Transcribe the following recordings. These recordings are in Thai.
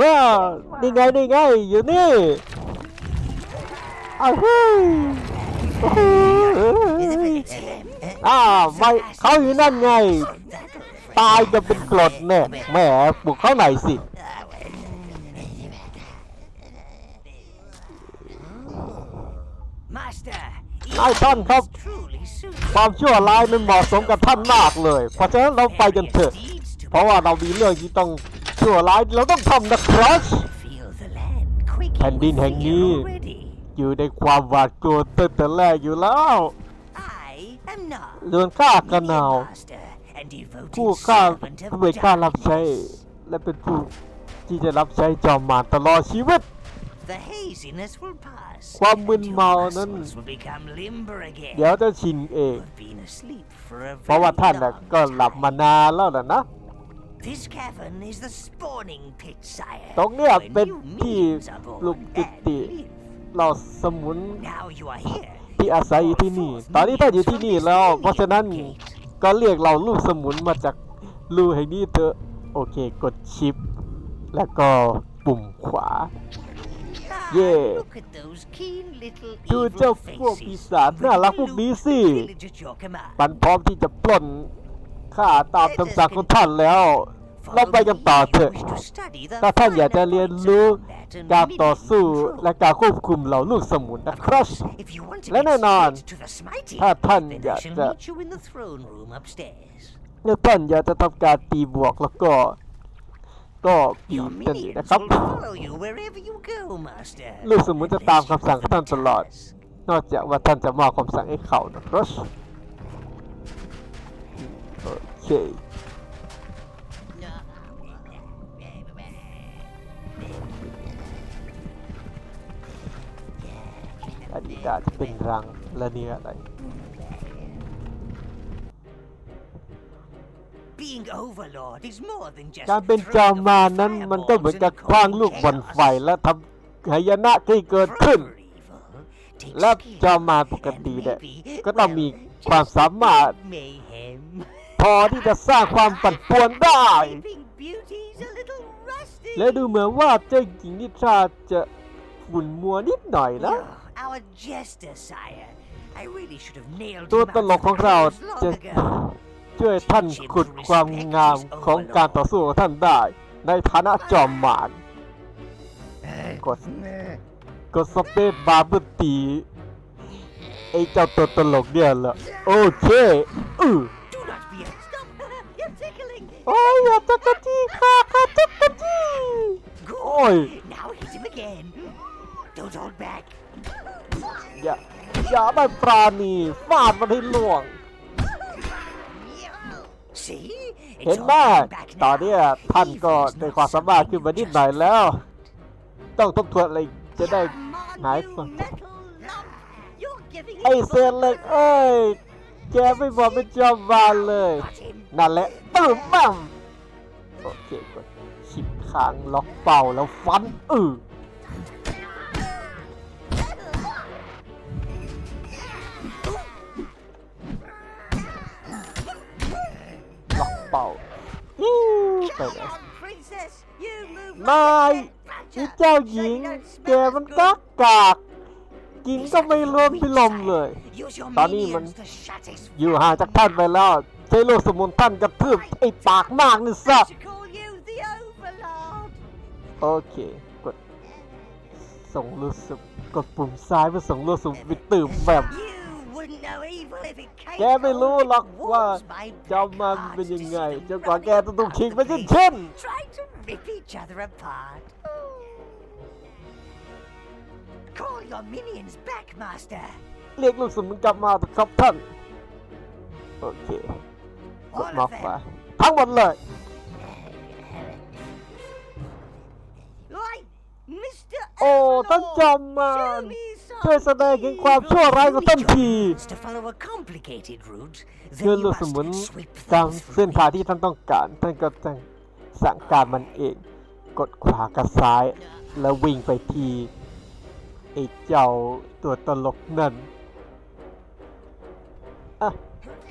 ว้าวนี่ไงนี่ไงอยู่นี่อ้าวเฮ้ยอ้โหอ้าวไม่เขาอยู่นั่นไง ตายจะเป็นกรดเนี่ยแหมปลุกเขาไหนสินายท่านครับ ความชั่วร้ายมันเหมาะสมกับท่านมากเลย เพราะฉะนั้นเราไปกันเถอะ เพราะว่าเรามีเรื่องที่ต้อง ชั่วร้ายเราต้องทำนะครับแผ่นดินแห่งนี้อยู่ในความหวาดกลัวตั้งแต่แรกอยู่แล้วเรือนข้ากันหนาวผู้ข้าเป็นข้ารับใช้และเป็นผู้ที่จะรับใช้จอมมารตลอดชีวิต ความมึนเมานั้น เดี๋ยวจะชินเอง เพราะว่าท่านก็หลับมานานแล้วนะ นะตรงเนี้ยเป็นที่ปลุกกิติเราสมุนที่อาศัยอยู่ที่นี่ ตอนนี้ท่านอยู่ที่นี่แล้ว เพราะฉะนั้นก็เรียกเราลูกสมุนมาจากรูแห่งนี้เถอะ โอเค กดชิป แล้วก็ปุ่มขวาเย่ดูเจ้าพวกปีศาจน่ารักพวกนี้สิมันพร้อมที่จะปล้นข้าตามคำสั่งของท่านแล้ว เราไปกันต่อเถอะถ้าท่านอยากจะเรียนรู้การต่อสู้และการควบคุมเหล่าลูกสมุนนะครับและแน่นอนถ้าท่านอยากจะเมื่อท่านอยากจะทำการตีบวกแล้วก็ก็ปีกันอยู่นะครับลูกสมุนจะตามคำสั่งท่านตลอด นอกจากว่าท่านจะมอบคำสั่งให้เขานะครับโอเค ก็จะเป็นรังและนี่อะไร การเป็นจอมมารนั้นมันก็เหมือนกับคว้างลูกบอลไฟและทำหายนะที่เกิดขึ้น และจอมมารปกติเนี่ยก็ต้องมีความสามารถ พอที่จะสร้างความปั่นป่วนได้ และดูเหมือนว่าเจ้าหญิงนิทราจะฝุ่นมัวนิดหน่อยนะ ตัวตลกของเราจะช่วยท่านขุดความงามของการต่อสู้ของท่านได้ ในฐานะจอมมารกดกดสเปซบาร์เพื่อตีไอ้เจ้าตัวตลกเนี่ยเหรอโอเคอือโอ้ยอย่าจักรจี้ค่ะค่ะจักรจี้ Oi. Now hit him ย่าได้ปราณีฟาดมันให้ล่วง See? เห็น It's ไหม all coming back ตอนเนี้ย now. ท่านก็ได้ความสามารถขึ้นมานิดหน่อยแล้ว ต้องทบทวนอะไรจะได้ Come on, หาย you metal lump. You're giving ไอ้ him เซนเหล็กเอ้ยแกไม่บอกเป็นจอมบานเลย Got him. นั่นแหละตื่มบ้างโอเคกดชิปค้างล็อกเป่าแล้วฟันอือ You move นาย like a นี่ badger. เจ้าหญิง แกมันกักกากกินก็ไม่รวมพิลมเลย Use your ตอนนี้มัน minions to shut his อยู่ห่างจากท่านไปแล้วใช้ลูกสมุนท่านกระทืบไอ้ปากมากนี่ซะ to call you the Overlord. โอเค กด ส่งลูกสมุนกดปุ่มซ้ายเพื่อส่งลูกสมุนไปตื่มแบบ แกไม่รู้หรอกว่าจอมมันเป็นยังไงจนกว่าแกจะถูกทิ้งไปเช่นเช่นเรียกลูกศิษย์มันกลับมาครับท่านโอเคกดล็อกไปทั้งหมดเลย โอ้ท่านจอมมัน รช่วยแสดงถึงความชั่วร้ายของท่านที To follow a complicated route, เพื่อ then ลู you กสมุน must sweep ตาม them เส้น through ทางที่ท่านต้องการท่านก็จะสั่งการมันเอง กดขวากับซ้าย แล้ววิ่งไปที่ไอ้เจ้าตัวตลกนั่น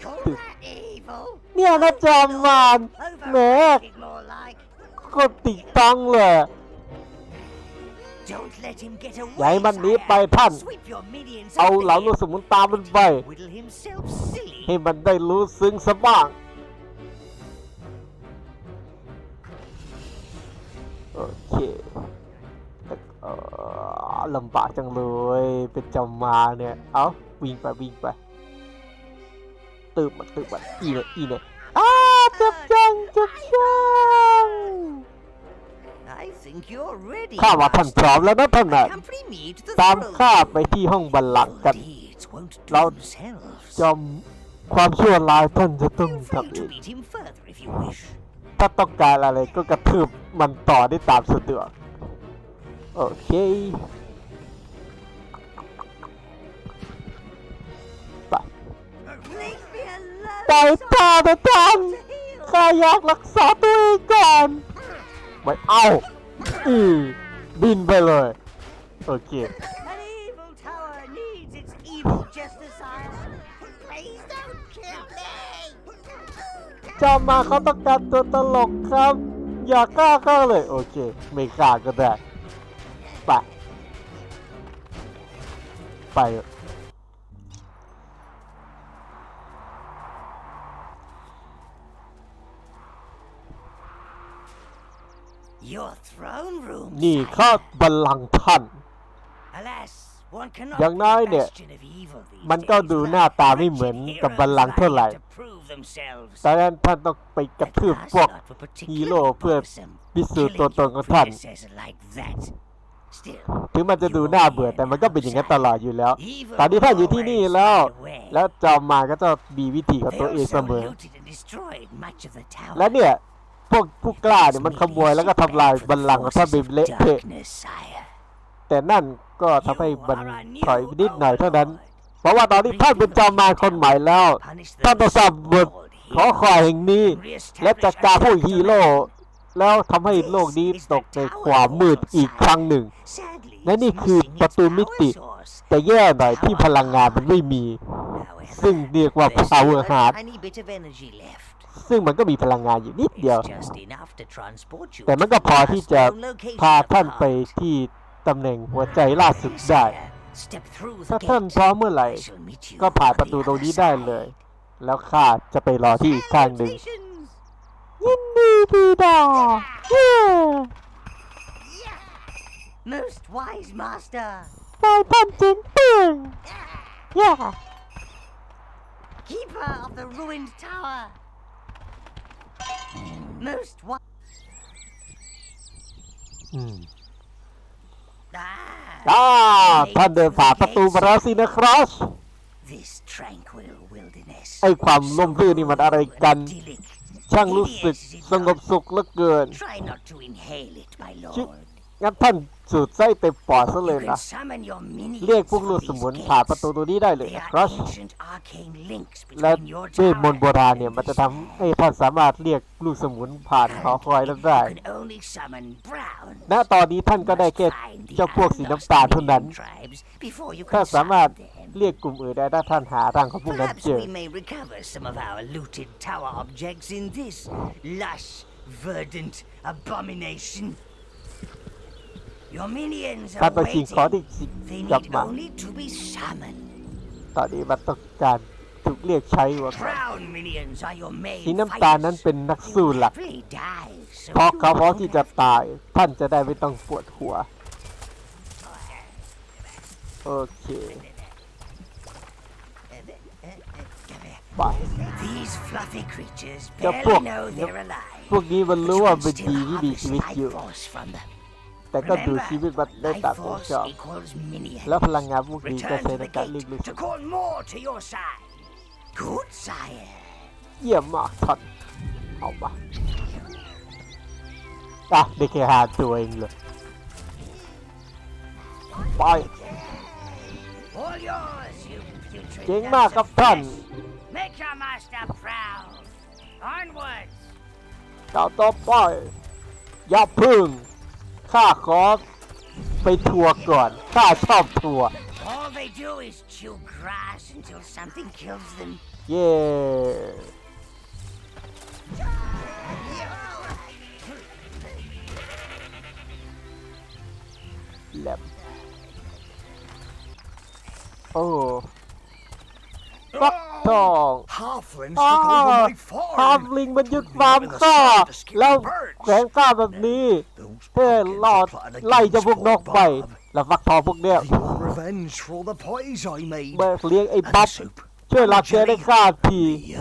Call that evil. เนี่ยนะจอมมารแหม Overrated more like. ก็ติดตังเลย อย่าให้ away, มันหนีไป sire. ท่าน Sweep your minions เอา up เหล่า there. ลูกสมุนตามมันไป Whittle himself silly. ให้มันได้รู้ซึ้งสบ้างโอเคแต่เอ่อลำบากจังเลยเป็นเจ้ามาเนี่ย เอาวิ่งไปวิ่งไปตืบมันตืบมันอีเนี่ยอีเนี่ยอ้าเจ็บจังเจ็บจัง ข้าว่าท่านพร้อมแล้วนะท่านน่ะ Accompany me to the ตาม throne. ข้าไปที่ห้องบัลลังก์กัน Deeds won't do Lao- themselves. จอมความชั่วร้ายท่านจะต้อง Feel free ทำเอ to ง beat him further if you wish. ถ้าต้องการอะไรก็กระทืบมันต่อได้ตามสะดวก โอเคไป Leave me alone. ปล่อยข้าเถอะท่าน to heal. ข้าอยากรักษาตัวเองก่อน ไม่เอา อือบินไปเลย โอเค An evil tower needs its evil justice, sire. Please don't kill me. เจ้ามาเขาต้องการตัวตลกครับ อย่าฆ่าเขาเลย โอเค ไม่ฆ่าก็ได้ ไป ไป นี่ sire. ข้าบัลลังก์ท่าน Alas, one cannot อย่างน้อยเนี่ย be a bastion of evil these มันก็ days ดู without หน้าตาไม่เหมือน wretched กับบัลลังก์ heroes เท่าไหร่ vying to prove themselves. ดังนั้นท่านต้องไปกระ But ทืบพวก Lancelot were ฮี particularly โร่เพื่อ bothersome, พิสูจน์ตัว killing ตน your ของท่าน predecessor like that. Still, ถึงมันจะดูน่าเบื่อแต่มันก็เป็นอย่างนั้นตลอดอยู่แล้ว evil ตอนนี้ท่านอยู่ที่นี่ always แล้ว find a way. แล้วจอมมารก็จะมีวิธีของ They ตัวเองเส also มอ looted and destroyed much of the tower. และเนี่ย พวกผู้กล้าเนี่ยมันขโมยแล้วก็ทำลายบัลลังก์ของท่านไปเละเทะ Darkness, sire. แต่นั่นก็ทำให้ You มัน are a ถอย new นิดหน่อยเท่านั้น overlord. เพราะว่าตอนนี้ท่านเป็นจอมมารคนใหม่แล้ว Punish the ท่านต้องสร้างบท so-called ขอคอยแห่งนี้ heroes. และจัดการพวกฮีโร่แล้วทำให้โลกนี้ตกในความมืดอีกครั้งหนึ่ง Sadly, และนี่ it's คือ missing ประ its ตูมิติ power source. แต่แย่หน่อยที่พลังงานมันไม่มี However, ซึ่งเรียกว่า there's power still a hard tiny bit of energy left. ซึ่งมันก็มีพลังงานอยู่นิดเดียว It's just enough to transport you แต่มันก็ to พอ the ที่ last จะ known location พา of the ท่านไป heart. ที่ตำแหน่งหัวใจล่าสุดได้ Sire, step through the ถ้าท่าน gate. พร้อมเมื่อไหร่ I shall meet you ก็ผ่าน on ประตู the ตรง other นี้ได้ side. เลย แล้วข้าจะไปรอที่อีกข้างหนึ่ง Salutations. ยินดีดีดาเย้ Most wise master. นายท่านเจ๋งเปิงเย้ Keeper of the ruined tower. Most wise. อืม Ah, อ่าท่านเดินฝ่าประตูมาแล้วสินะครับ this tranquil wilderness. ไอ้ความล่มลื่นนี่มันอะไรกัน idyllic. ช่างรู้สึกสงบสุขเหลือเกิน Try not to inhale it, my Chi- lord. งั้นท่าน สูดไส้เต็มปอดซะเลย You นะ can summon your minions เรียกพวก from ลูก these สมุนผ่านประตู gates. ตัวนี้ได้เลย They นะ are ครับ ancient arcane links และ between your เวทมนต์โบ tower ราณ and เนี่ยมันจะ this ทำให้ท่านสามารถเรียกลูกสมุนผ่านหอคอยนั้นได้ You can only summon brown. ณตอนนี้ท่านก็ได้แค่เจ้าพวกสีน้ำตาลเท่านั้นถ้าสามารถเรียกกลุ่มอื่นได้ถ้าท่านหาร่างของพวกนั้น Perhaps เจอ we may recover some of our looted tower objects in this lush, verdant abomination. Your minions ท่าน are ต้องชิงของ waiting. ที่สิ They กลับ need มา only to be summoned. ตอนนี้มันต้องการถูกเรียกใช้ว่า Brown minions are your main สีน้ำตาลนั้น fighters. เป็นนักสู้หลัก Happily die, so เพราะ you เขาพร้อม know ที่จะตาย ท่านจะได้ไม่ต้องปวดหัว โอเค ไป These fluffy creatures เจ้าพวก barely know they're alive. พวกนี้มัน But รู้ you ว่า can เป็น still ดีที่มี harvest ชีวิต life อยู่ force from them. แต่ก็ดูชีวิต Remember, มันได้ life ตามใจ force ชอบ equals minion. แล้วพลังงานพวกนี้ก็ Return ใช้ to ใน the การเรียกลูก gate ศิ to ษย์ call more to your side. Good sire. เยี่ยมมากท่านเอามาอะได้แค่หาตัวเองเลยไป All yours, you putrid เจ๋งมาก lumps ครับ of ท่าน flesh. Make your master proud. Onwards. ต่อต่อไปอย่าพึ่ง ข้าขอไปทัวร์ก่อน ข้าชอบทัวร์ All they do is chew grass until something kills them. เย่แลบโอ้ฟักทอง Halflings took over my farm. ฮาร์มลิงมันยึดฟาร์มข้า แล้ว แขวนข้าแบบนี้ Those เพื่อ pumpkins หลอด are plotting ไล่เจะ against พวกนก Fort ไป Bob. แล้วฟักทองพวกเนี้ย They want revenge for all the pies I made. เบิกเลี้ยงไอ้ And ปั๊บ the soup. ช่วยรับเชื้อได้ข้าที The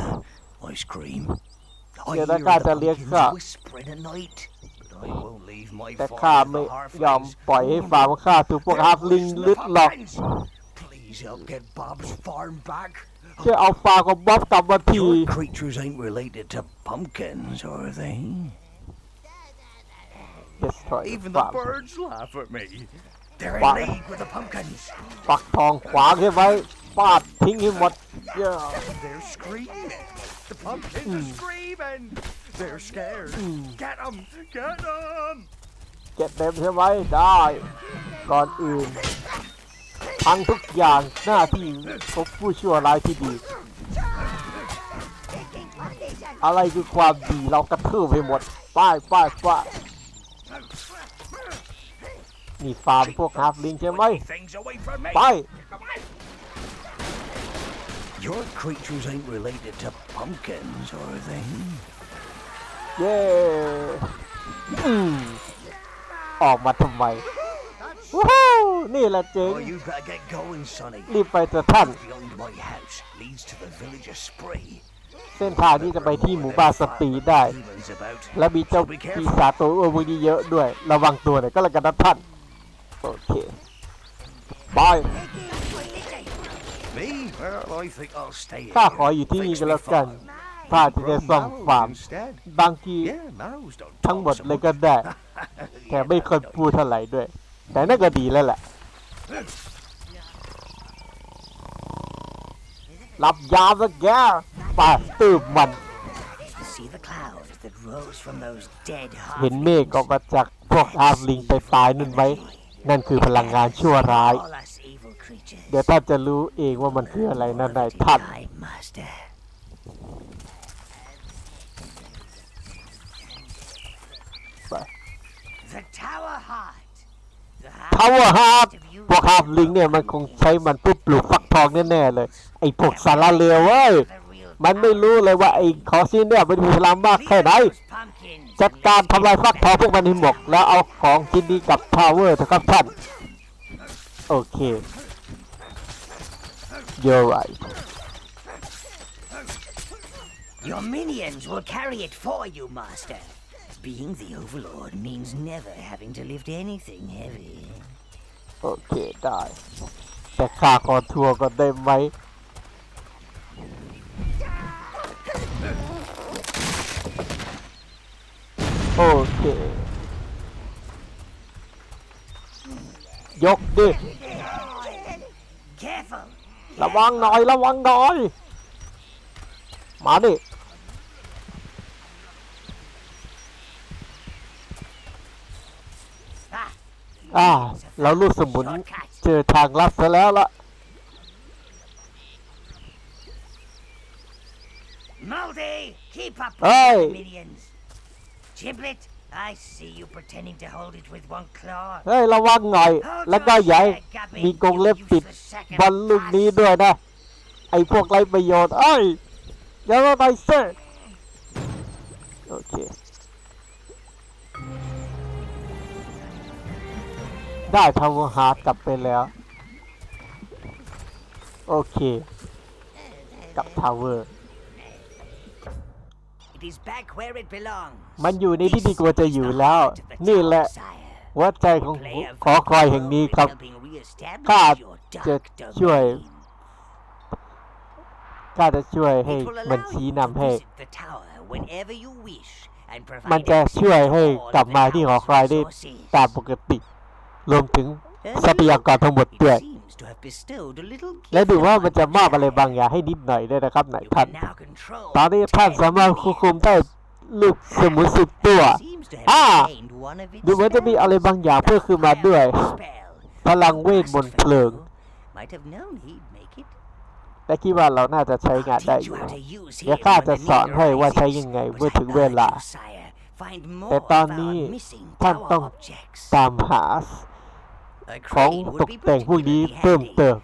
uh, ice cream. I Yeah, hear that guy the that liếc pumpkins cả. whispering at night. But I won't leave my แต่ farm ข้า to ไม่ the ยอม halflings. ปล่อยให้ฟาร์มข้าถูกพวกฮาร์ฟลิงลึดหลอก Please help get Bob's farm back. ช่วยเอาฟาร์มของบ๊อบกลับมาที Your creatures ain't related to pumpkins, are they? destroy Even ฟา the ร์ม birds laugh at me. They're in Wow. league with the pumpkins. ปักทองขวางใช่ไหมฟาดทิ้งให้หมดเย้ They're screaming. The pumpkins are screaming. They're scared. Get them. Get them. เก็บเต็มใช่ไหมได้ ก่อนอื่นทั้งทุกอย่างหน้าที่ของผู้ชั่วร้ายที่ดี อะไรคือความดีเรากระทืบให้หมดป้ายป้ายป้าย นี่ฟาร์มพวกฮาร์ฟลิงใช่ไหม Things away from me. ไป Your creatures ain't related to pumpkins, are they? เย้อืมออกมาทำไมว้าวนี่แหละเจ๋ง Oh, you better get going, Sonny. รีบไปเถอะท่าน Beyond my house leads to the village of Spree. เส้นทางที่จะไปที่หมู่บ้านสตรีได้ Demons about. และมีเจ้า So be ปี careful. ศาจตัวอ้วนพวกนี้เยอะด้วย ระวังตัวหน่อยก็แล้วกันนะท่าน โอเคบาย Me? Well, I think I'll stay ข้า here. ขออยู่ที่นี่ Fix ก็ me แล้วกัน farm. ข้าจะได้ Grow ซ่อม mallows ฟาร์ม instead. บางที Yeah, mallows don't ทั้ง talk หมด so เลย much. ก็ได้แต่ไม่เคยพูดเท่าไหร่ด้วย แต่นั่นก็ดีแล้วแหละ รับยาซะแกปาตืบมัน See the clouds that rose from those dead เห็นเมฆออกมาจากพวกอาร์ฟลิงไปตายนั่นไหม นั่นคือพลังงานชั่วร้าย All us evil creatures. เดี๋ยวท่านจะรู้เองว่ามันคืออะไรนั่นนายท่าน Time, Master. ไป The Tower Heart. The ทาวเวอร์ฮาร์ด of you พวกฮาร์ฟลิงเนี่ยมันคงใช้มันเพื่อปลูกฟักทองแน่ๆเลย ไอ้พวกสารเลวเว้ย the real มันไม่รู้เลยว่าไอ้คอซินเนี่ยมันมีพลังมากแค่ไหน Those pumpkins จัดการทำลายฟักทองพวกมันให้หมดแล้วเอาของชิ้นนี้กลับทาวเวอร์เถอะครับท่านโอเค you're right Your minions will carry it for you, Master. Being the Overlord means never having to lift anything heavy. โอเคได้ แต่ข้าขอทัวร์ก่อนได้ไหม อเค ยกดิ Careful! ระวังหน่อย ระวังหน่อย มาดิ Ah, อ่า เราลูกสมุน shortcut. เจอทางลัดซะแล้วละ Moldy, keep up with Hey. your minions. Giblet, I see you pretending to hold it with one claw. เฮ้ยระวังหน่อย แล้วก็อย่าให้มีกรงเล็บปิดบอลลูกนี้ด้วยนะ ไอ้พวกไรประโยชน์เอ้ยอย่ามาไปเซ่โอเค ได้ทาวเวอร์ฮาร์ดกลับไปแล้ว โอเคกลับทาวเวอร์ It is back where it belongs. มันอยู่ในที่ที่ควรจะอยู่แล้ว Heart of the นี่แหละ tower, sire. หัวใจของ Play a ขอคอยแห่งนี้ครับ helping reestablish ข้า your จะ dark ช่วย domain. ข้าจะช่วยให้ It will มัน allow ชี้ you นำ to ให้ visit the tower whenever you wish and provide มันจะ access ช่วยให้ to all กลับ of the มาที่หอ tower's คอยได้ resources. ตามปกติ รวมถึง Uh, ทรัพยากรทั้งหมด it ด้วย seems to have bestowed a little และดู gift ว่า upon มันจะมอบอะไร the บาง child. อย่างให้นิดหน่อยด้วยนะครับนาย You ท่าน can now control ตอนนี้ท่านสามารถควบคุมได้ลูกสมุนสิบตัว Seems to have Ah! retained one of its ดูเหมือนจะมีอะไรบางอย่างเพิ่มขึ้นมาด้วย spell. พลังเวทมนต์เพลิง Might have known he'd make it. แต่คิดว่าเราน่าจะใช้งาน I'll ได้ teach อ you ยู่ how to use เดี๋ยว him ข้า when จะ the สอน need ให้ว่าใช้ arises. ยังไง But เมื่อ I ถึงเว urge ลา you, sire, find more แต่ตอน of นี้ our missing ท่าน tower ต้อง objects. ตามหา A ของตกแต่งพวกนี้เพิ่มเติม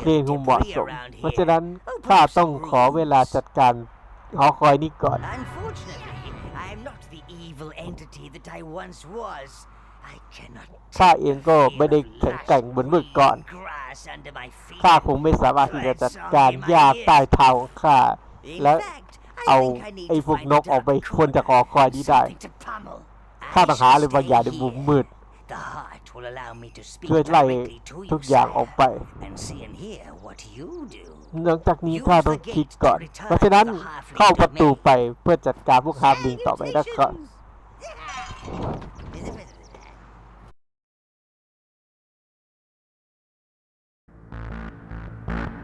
เพลงคงเหมาะสมเพราะฉะนั้นข้าต้องขอเวลาจัดการหอคอยนี้ก่อน ข้าเองก็ไม่ได้แข็งแกร่งเหมือนเมื่อก่อน ข้าคงไม่สามารถที่จะจัดการยญ้าใต้เท้าข้า และเอาไอ้พวกนกออกไปควนจากหอคอยนี้ได้ ข้าต้องหาอะไรบางอย่างในมุมมืด ช่วยไล่ทุกอย่างออกไป and หลังจากนี้ข้าต้องคิดก่อน เพราะฉะนั้นเข้าประตูไปเพื่อจัดการพวกฮาร์บิงต่อไปนะครับ Salutations!